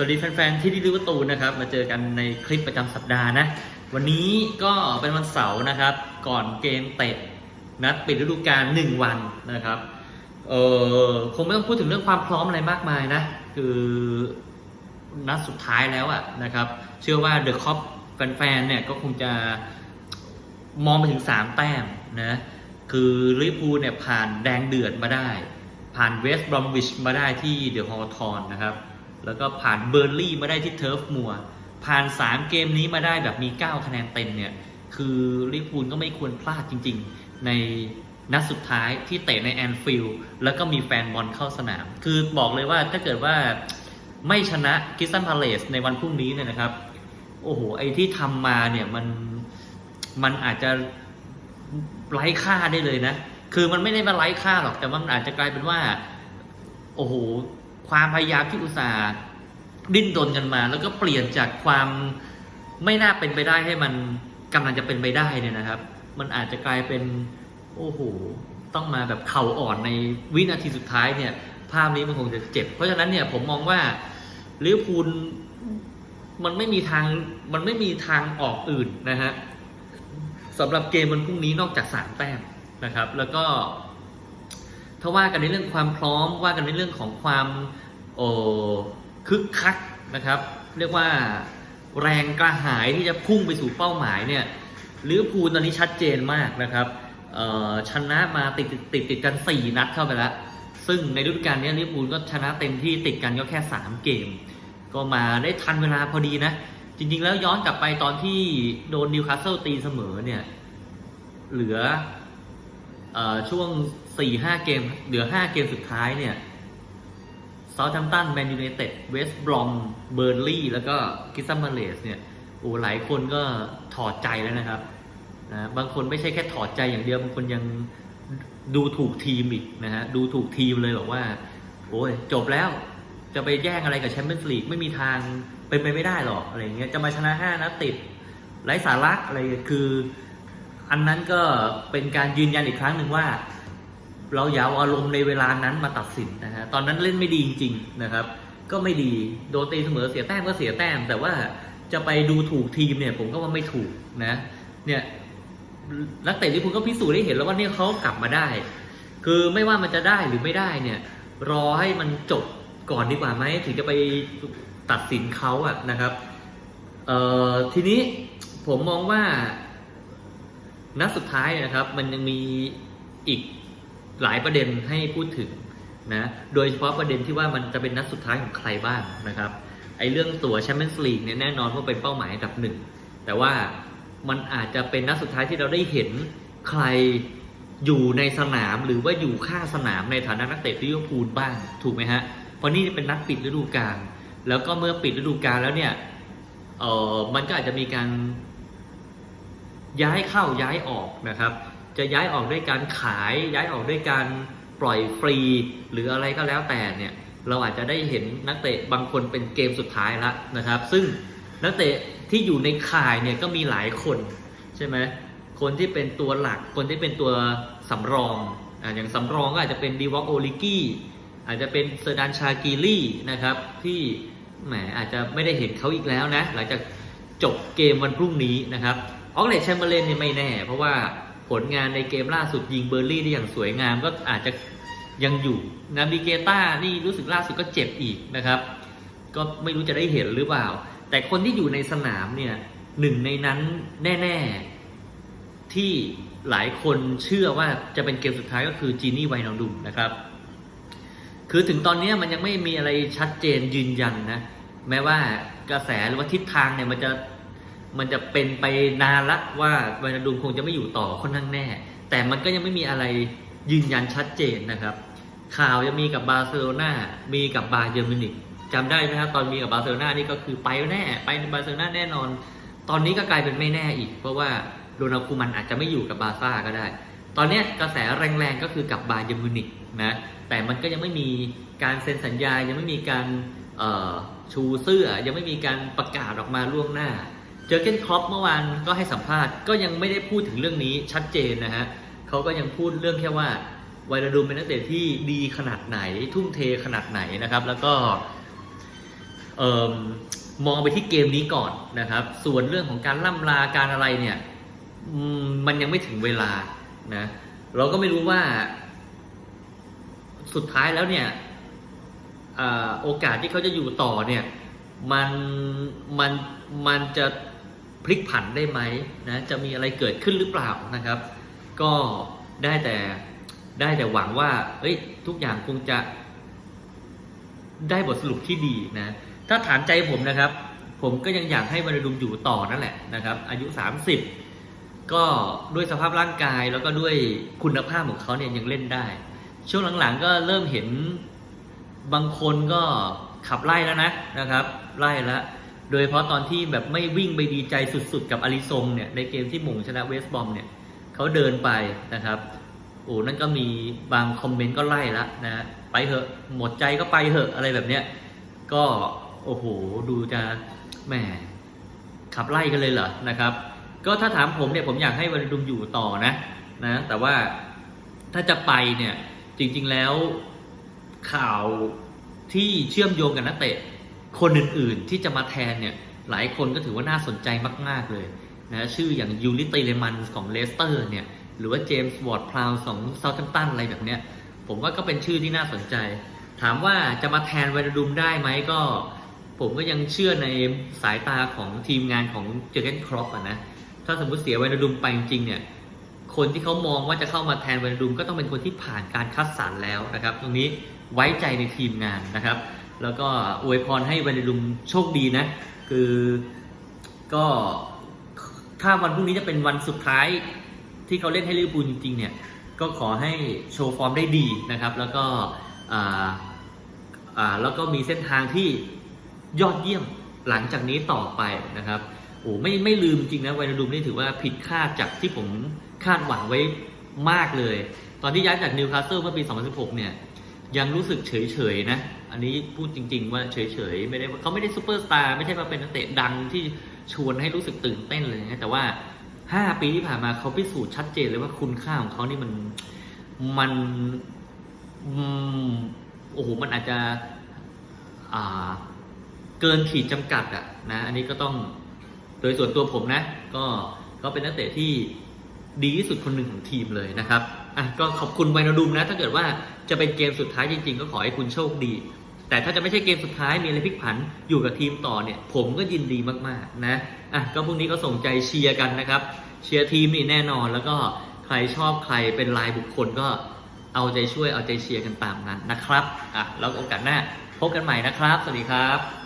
สวัสดีแฟนๆ ที่ดีลิวตูนนะครับ มาเจอกันในคลิปประจำสัปดาห์นะ วันนี้ก็เป็นวันเสาร์นะครับ ก่อนเกมเตะนัดปิดฤดูกาลหนึ่งวันนะครับ เออคงไม่ต้องพูดถึงเรื่องความพร้อมอะไรมากมายนะ คือนัดสุดท้ายแล้วอะนะครับ เชื่อว่าเดอะคอปแฟนๆ เนี่ยก็คงจะมองไปถึง 3 แต้มนะ คือลิเวอร์พูลเนี่ยผ่านแดงเดือดมาได้ ผ่านเวสต์บรอมวิชมาได้ที่เดอะฮอลทอนนะครับ แล้วก็ผ่านเบอร์ลี่มาได้ที่เทิร์ฟมัวผ่าน 3 เกมนี้มาได้แบบมี 9 คะแนนเต็มเนี่ย คือลิเวอร์พูลก็ไม่ควรพลาดจริง ๆ ในนัดสุดท้ายที่เตะในแอนฟิลด์แล้วก็มีแฟนบอลเข้าสนาม คือบอกเลยว่าถ้าเกิดว่าไม่ชนะกิสตันพาเลสในวันพรุ่งนี้เนี่ยนะครับ โอ้โห ไอ้ที่ทำมาเนี่ยมันมันอาจจะไร้ค่าได้เลยนะ คือมันไม่ได้มาไร้ค่าหรอก แต่ว่ามันอาจจะกลายเป็นว่า โอ้โห ความพยายามที่อุตส่าห์ดิ้นรนกันมา แล้วก็เปลี่ยนจากความไม่น่าเป็นไปได้ให้มันกำลังจะเป็นไปได้เนี่ยนะครับ มันอาจจะกลายเป็นโอ้โหต้องมาแบบเข่าอ่อนในวินาทีสุดท้ายเนี่ย ภาพนี้มันคงจะเจ็บ เพราะฉะนั้นเนี่ยผมมองว่าลิเวอร์พูลมันไม่มีทางมันไม่มีทางออกอื่นนะฮะสำหรับเกมวันพรุ่งนี้นอกจากสามแต้มนะครับ แล้วก็ถ้าว่ากันในเรื่องความพร้อมว่ากันในเรื่องของความ คึกคักนะครับ เรียกว่าแรงกระหายที่จะพุ่งไปสู่เป้าหมายเนี่ยลิเวอร์พูลตอนนี้ชัดเจนมากนะครับชนะมาติดติดติดกัน 4 นัดเข้าไปแล้ว ซึ่งในฤดูกาลนี้ลิเวอร์พูลก็ชนะเต็มที่ติดกันก็แค่ 3 เกม ก็มาได้ทันเวลาพอดีนะ จริง ๆ แล้วย้อนกลับไปตอนที่โดนนิวคาสเซิลตีเสมอเนี่ยเหลืออช่วง 4-5 เกม เหลือ 5 เกมสุดท้ายเนี่ย ซาท์แฮมป์ตันแมนยูไนเต็ดเวสต์บรอมเบอร์ลี่แล้วก็กิสซัมมาเลสเนี่ยโอ้หลายคนก็ถอดใจแล้วนะครับนะบางคนไม่ใช่แค่ถอดใจอย่างเดียวบางคนยังดูถูกทีมอีกนะฮะดูถูกทีมเลยบอกว่า โอ้ยจบแล้วจะไปแย่งอะไรกับแชมเปี้ยนส์ลีกไม่มีทางเป็นไปไม่ได้หรอกอะไรเงี้ยจะมาชนะ5นัดติดไร้สาระอะไรคือ อันนั้นก็เป็นการยืนยันอีกครั้งหนึ่งว่า เราอย่าเอาอารมณ์ในเวลานั้นมาตัดสินนะฮะตอนนั้นเล่นไม่ดีจริงๆนะครับ ก็ไม่ดีโดนตีเสมอเสียแต้มก็เสียแต้ม แต่ว่าจะไปดูถูกทีมเนี่ย ผมก็ว่าไม่ถูกนะเนี่ยนักเตะลิเวอร์พูลก็พิสูจน์ได้เห็นแล้วว่าเนี่ยเขากลับมาได้ คือไม่ว่ามันจะได้หรือไม่ได้เนี่ย รอให้มันจบก่อนดีกว่าไหมถึงจะไปตัดสินเขาอะนะครับเอ่อทีนี้ผมมองว่านัดสุดท้ายนะครับ มันยังมีอีก หลายประเด็นให้พูดถึงนะโดยเฉพาะประเด็นที่ว่ามันจะเป็นนัดสุดท้ายของใครบ้างนะครับไอ้เรื่องตั๋วแชมเปี้ยนส์ลีกเนี่ยแน่นอนว่าเป็นเป้าหมายอันดับหนึ่งแต่ว่ามันอาจจะเป็นนัดสุดท้ายที่เราได้เห็นใครอยู่ในสนามหรือว่าอยู่ข้างสนามในฐานะนักเตะลิเวอร์พูลบ้างถูกไหมฮะเพราะนี่เป็นนัดปิดฤดูกาลแล้วก็เมื่อปิดฤดูกาลแล้วเนี่ยเออมันก็อาจจะมีการย้ายเข้าย้ายออกนะครับ จะย้ายออกด้วยการขาย ย้ายออกด้วยการปล่อยฟรี หรืออะไรก็แล้วแต่เนี่ยเราอาจจะได้เห็นนักเตะบางคนเป็นเกมสุดท้ายแล้วนะครับ ซึ่งนักเตะที่อยู่ในข่ายเนี่ยก็มีหลายคนใช่ไหมคนที่เป็นตัวหลัก คนที่เป็นตัวสำรองอ่าอย่างสำรองก็อาจจะเป็นดีวอกโอลิกี้อาจจะเป็นเซอร์ดานชากีรี่นะครับที่แหมอาจจะไม่ได้เห็นเขาอีกแล้วนะ หลังจากจบเกมวันพรุ่งนี้นะครับออกเลตแชมเบอร์เลนเนี่ยไม่แน่ เพราะว่า ผลงานในเกมล่าสุดยิงเบอร์ลี่ได้อย่างสวยงามก็อาจจะยังอยู่นาบิเกต้านี่รู้สึกล่าสุดก็เจ็บอีกนะครับ ก็ไม่รู้จะได้เห็นหรือเปล่า แต่คนที่อยู่ในสนามเนี่ยหนึ่งในนั้นแน่ ๆ ที่หลายคนเชื่อว่าจะเป็นเกมสุดท้ายก็คือจีนี่ไวนาดุมนะครับ คือถึงตอนนี้มันยังไม่มีอะไรชัดเจนยืนยันนะ แม้ว่ากระแสหรือว่าทิศทางเนี่ยมันจะ มันจะเป็นไปนานละว่าไวนาดุมคงจะไม่อยู่ต่อค่อนข้างแน่ แต่มันก็ยังไม่มีอะไรยืนยันชัดเจนนะครับ ข่าวยังมีกับบาร์เซโลนามีกับบาเยอร์มินิกจำได้ไหมครับตอนมีกับบาร์เซโลนานี่ก็คือไปแน่ไปในบาร์เซโลนาแน่นอน ตอนนี้ก็กลายเป็นไม่แน่อีก เพราะว่าโรนัลคูมันอาจจะไม่อยู่กับบาร์ซ่าก็ได้ ตอนนี้กระแสแรงๆก็คือกับบาเยอร์มินิกนะแต่มันก็ยังไม่มีการเซ็นสัญญายังไม่มีการชูเสื้อยังไม่มีการประกาศออกมาล่วงหน้า เจอเกนครอปเมื่อวานก็ให้สัมภาษณ์ก็ยังไม่ได้พูดถึงเรื่องนี้ชัดเจนนะฮะเขาก็ยังพูดเรื่องแค่ว่าไวนาดูมเป็นนักเตะที่ดีขนาดไหน ทุ่มเทขนาดไหนนะครับ แล้วก็เอ่อมองไปที่เกมนี้ก่อนนะครับ ส่วนเรื่องของการล่ำลาการอะไรเนี่ยมันยังไม่ถึงเวลานะเราก็ไม่รู้ว่า สุดท้ายแล้วเนี่ยอโอกาสที่เขาจะอยู่ต่อเนี่ย มันมันมันจะ พลิกผันได้ไหมนะจะมีอะไรเกิดขึ้นหรือเปล่านะครับ ก็ได้แต่ได้แต่หวังว่าเอ้ยทุกอย่างคงจะได้บทสรุปที่ดีนะ ถ้าถามใจผมนะครับ ผมก็ยังอยากให้วรรณดุมอยู่ต่อนั่นแหละนะครับ อายุ 30 ก็ด้วยสภาพร่างกายแล้วก็ด้วยคุณภาพของเขาเนี่ยยังเล่นได้ ช่วงหลังๆก็เริ่มเห็นบางคนก็ขับไล่แล้วนะนะครับ ไล่แล้ว โดยเฉพาะตอนที่แบบไม่วิ่งไปดีใจสุดๆ กับอาริซงเนี่ยในเกมที่หม่งชนะเวสบอมเนี่ยเขาเดินไปนะครับโอ้นั่นก็มีบางคอมเมนต์ก็ไล่ละนะ ไปเถอะหมดใจก็ไปเถอะอะไรแบบเนี้ยก็โอ้โหดูจะแหมขับไล่กันเลยเหรอนะครับ ก็ถ้าถามผมเนี่ยผมอยากให้วรรณดุมอยู่ต่อนะนะแต่ว่าถ้าจะไปเนี่ยจริงๆแล้วข่าวที่เชื่อมโยงกับนักเตะ คนอื่นๆที่จะมาแทนเนี่ยหลายคนก็ถือว่าน่าสนใจมาก ๆ เลยนะชื่ออย่างยูริเตเลมันของเลสเตอร์เนี่ยหรือว่าเจมส์วอร์ดพลาวของเซาท์แฮมป์ตันอะไรแบบเนี้ยผมว่าก็เป็นชื่อที่น่าสนใจ ถามว่าจะมาแทนเวรดุมได้ไหมก็ ผมก็ยังเชื่อในสายตาของทีมงานของเจอร์เกนครอปอะนะถ้าสมมติเสียเวรดุมไปจริงๆเนี่ยคนที่เขามองว่าจะเข้ามาแทนเวรดุมก็ต้องเป็นคนที่ผ่านการคัดสรรแล้วนะครับ ตรงนี้ไว้ใจในทีมงานนะครับ แล้วก็อวยพรให้เวรดุมโชคดีนะ คือก็ถ้าวันพรุ่งนี้จะเป็นวันสุดท้ายที่เขาเล่นให้ลิเวอร์พูลจริงๆเนี่ยก็ขอให้โชว์ฟอร์มได้ดีนะครับ แล้วก็อ่าอ่าแล้วก็มีเส้นทางที่ยอดเยี่ยมหลังจากนี้ต่อไปนะครับโอ้ไม่ไม่ลืมจริงนะไวนาดุมนี่ถือว่าผิดคาดจากที่ผมคาดหวังไว้มากเลย ตอนที่ย้ายจากนิวคาสเซิลเมื่อปี 2016 เนี่ย ยังรู้สึกเฉยๆนะ อันนี้พูดจริง ๆ ว่าเฉยๆไม่ได้เขาไม่ได้ซูเปอร์สตาร์ไม่ใช่มาเป็นนักเตะดังที่ชวนให้รู้สึกตื่นเต้นเลยนะแต่ว่าห้าปีที่ผ่านมาเขาพิสูจน์ชัดเจนเลยว่าคุณค่าของเขานี่มันมันโอ้โหมันอาจจะเกินขีดจำกัดอะนะ อันนี้ก็ต้องโดยส่วนตัวผมนะ ก็ก็เป็นนักเตะที่ ดีที่สุดคนหนึ่งของทีมเลยนะครับอะก็ขอบคุณไวนาดุมนะ ถ้าเกิดว่าจะเป็นเกมสุดท้ายจริง ๆ ก็ขอให้คุณโชคดี แต่ถ้าจะไม่ใช่เกมสุดท้ายมีอะไรพลิกผันอยู่กับทีมต่อเนี่ย ผมก็ยินดีมากๆนะอะก็พรุ่งนี้ก็ส่งใจเชียร์กันนะครับ เชียร์ทีมนี่แน่นอนแล้วก็ใครชอบใครเป็นรายบุคคลก็เอาใจช่วยเอาใจเชียร์กันตามนั้นนะครับอะแล้วโอกาสหน้าพบกันใหม่นะครับ สวัสดีครับ